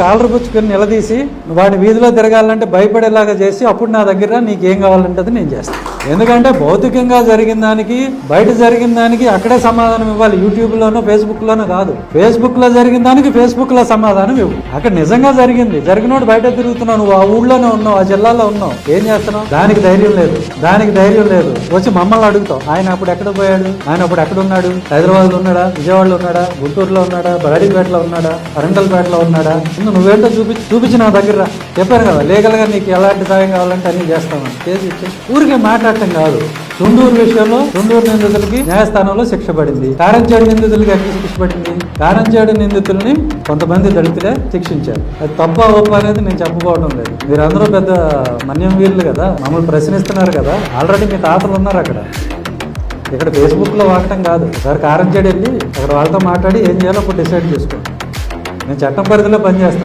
Caller పుచ్చుకొని నిలదీసి వాడి వీధిలో తిరగాలంటే భయపడేలాగా చేసి అప్పుడు నా దగ్గర నీకేం కావాలంటే అది నేను చేస్తాను ఎందుకంటే భౌతికంగా జరిగిన దానికి బయట జరిగిన దానికి అక్కడే సమాధానం ఇవ్వాలి. యూట్యూబ్లోనో ఫేస్బుక్లోనో కాదు. ఫేస్బుక్లో జరిగిన దానికి ఫేస్బుక్లో సమాధానం ఇవ్వు. అక్కడ నిజంగా జరిగింది. జరిగినోడు బయట తిరుగుతున్నావు నువ్వు ఆ ఊళ్ళోనే ఉన్నావు ఆ జిల్లాలో ఉన్నావు. ఏం చేస్తున్నావు? దానికి ధైర్యం లేదు. దానికి ధైర్యం లేదు. వచ్చి మమ్మల్ని అడుగుతావు. ఆయన అప్పుడు ఎక్కడ పోయాడు? ఆయన అప్పుడు ఎక్కడ ఉన్నాడు? హైదరాబాద్లో ఉన్నాడా? విజయవాడలో ఉన్నాడా? గుంటూరులో ఉన్నాడా? బరాడీపేటలో ఉన్నాడా? అరండల్పేటలో ఉన్నాడా? ముందు నువ్వేంటో చూపి చూపించి నా దగ్గర చెప్పారు చెప్పాను కదా లీగల్గా నీకు ఎలాంటి సాయం కావాలంటే అన్ని చేస్తామని చేసి ఇచ్చి ఊరికే మాట్లాడటం కాదు. తుండూరు విషయంలో తుండూరు నిందితులకి న్యాయస్థానంలో శిక్ష పడింది. కారంచేడు నిందితులకి ఎక్కడ శిక్ష పడింది? కారంచేడు నిందితుల్ని కొంతమంది దళితులే శిక్షించారు. అది తప్ప ఒప్ప అనేది నేను చెప్పుకోవడం లేదు. మీరందరూ పెద్ద మన్యం వీళ్ళు కదా. మమ్మల్ని ప్రశ్నిస్తున్నారు కదా. ఆల్రెడీ మీ తాతలు ఉన్నారు అక్కడ. ఇక్కడ ఫేస్బుక్లో వాడటం కాదు. సార్ కారంచేడు వెళ్ళి అక్కడ వాళ్ళతో మాట్లాడి ఏం చేయాలో అప్పుడు డిసైడ్ చేసుకోండి నేను చట్టం పరిధిలో పనిచేస్తాను